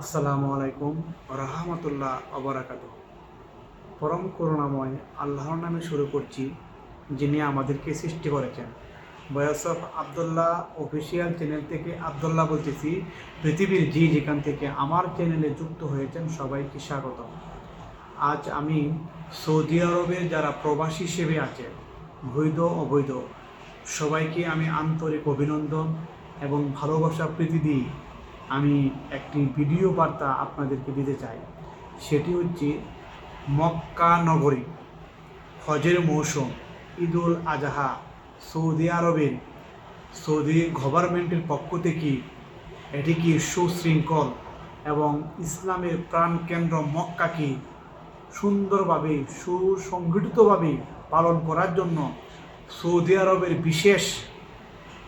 আসসালামু আলাইকুম রহমতুল্লাহ অবরাকাত পরম করুণাময় আল্লাহর নামে শুরু করছি, যিনি আমাদেরকে সৃষ্টি করেছেন। বয়স অফ আবদুল্লাহ অফিসিয়াল চ্যানেল থেকে আবদুল্লাহ বলতেছি, পৃথিবীর যে যেখান থেকে আমার চ্যানেলে যুক্ত হয়েছেন সবাইকে স্বাগত আজ আমি সৌদি আরবের যারা প্রবাসী হিসেবে আছে বৈধ, অবৈধ, সবাইকে আমি আন্তরিক অভিনন্দন এবং ভালোবাসা প্রীতি দিই। আমি একটি ভিডিও বার্তা আপনাদেরকে দিতে চাই। সেটি হচ্ছে, মক্কা নগরী, হজের মৌসুম, ঈদুল আজহা, সৌদি আরবের, সৌদি গভর্নমেন্টের পক্ষ থেকে এটি কি সুশৃঙ্খল এবং ইসলামের প্রাণকেন্দ্র মক্কাকে সুন্দরভাবে, সুসংগঠিতভাবে পালন করার জন্য সৌদি আরবের বিশেষ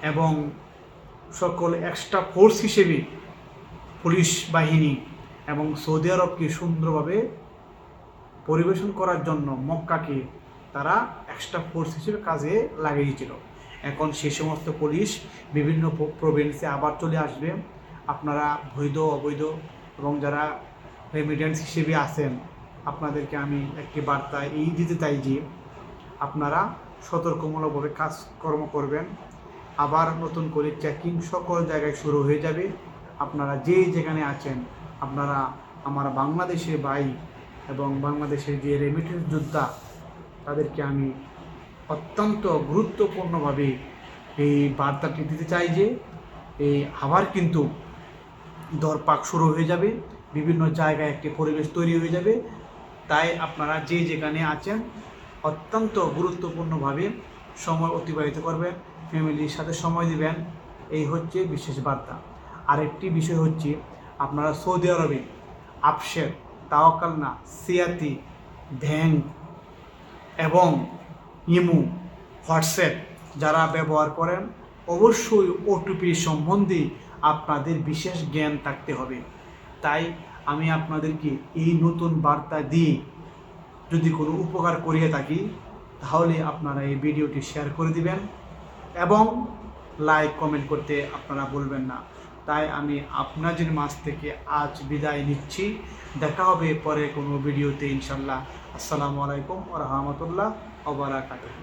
এবং সকল এক্সট্রা ফোর্স হিসেবে পুলিশ বাহিনী এবং সৌদি আরবকে সুন্দরভাবে পরিবেশন করার জন্য মক্কাকে তারা এক্সট্রা ফোর্স হিসেবে কাজে লাগিয়েছিল। এখন সে সমস্ত পুলিশ বিভিন্ন প্রভিন্সে আবার চলে আসবে। আপনারা বৈধ, অবৈধ এবং যারা রেমিডেন্স হিসেবে আছেন, আপনাদেরকে আমি একটি বার্তা এই দিতে চাই যে, আপনারা সতর্কমূলকভাবে কাজকর্ম করবেন। আবার নতুন করে চেকিং সকল জায়গায় শুরু হয়ে যাবে। আপনারা যে যেখানে আছেন, আপনারা আমার বাংলাদেশের ভাই এবং বাংলাদেশের যে রেমিটেন্স যোদ্ধা, তাদেরকে আমি অত্যন্ত গুরুত্বপূর্ণভাবে এই বার্তাটি দিতে চাই যে, এই আবার কিন্তু দরপাক শুরু হয়ে যাবে, বিভিন্ন জায়গায় একটি পরিবেশ তৈরি হয়ে যাবে। তাই আপনারা যে যেখানে আছেন, অত্যন্ত গুরুত্বপূর্ণভাবে সময় অতিবাহিত করবেন ফ্যামিলির সাথে সময় দিবেন। এই হচ্ছে বিশেষ বার্তা। আরেকটি বিষয় হচ্ছে আপনারা সৌদি আরবে আপসের তাওয়াকালনা সিয়াতি, ভ্যাং এবং ইমু, হোয়াটসঅ্যাপ যারা ব্যবহার করেন, অবশ্যই ওটিপি সম্বন্ধে আপনাদের বিশেষ জ্ঞান থাকতে হবে। তাই আমি আপনাদেরকে এই নতুন বার্তা দিয়ে যদি কোনো উপকার করিয়ে থাকি, তাহলে আপনারা এই ভিডিওটি শেয়ার করে দিবেন এবং লাইক কমেন্ট করতে আপনারা বলবেন না। তাই আমি আপনাদের মাছ থেকে আজ বিদায় নিচ্ছি। দেখা হবে পরে কোনো ভিডিওতে ইনশাল্লাহ আসসালামু আলাইকুম রহমতুল্লাহ ওবরাকাতুহু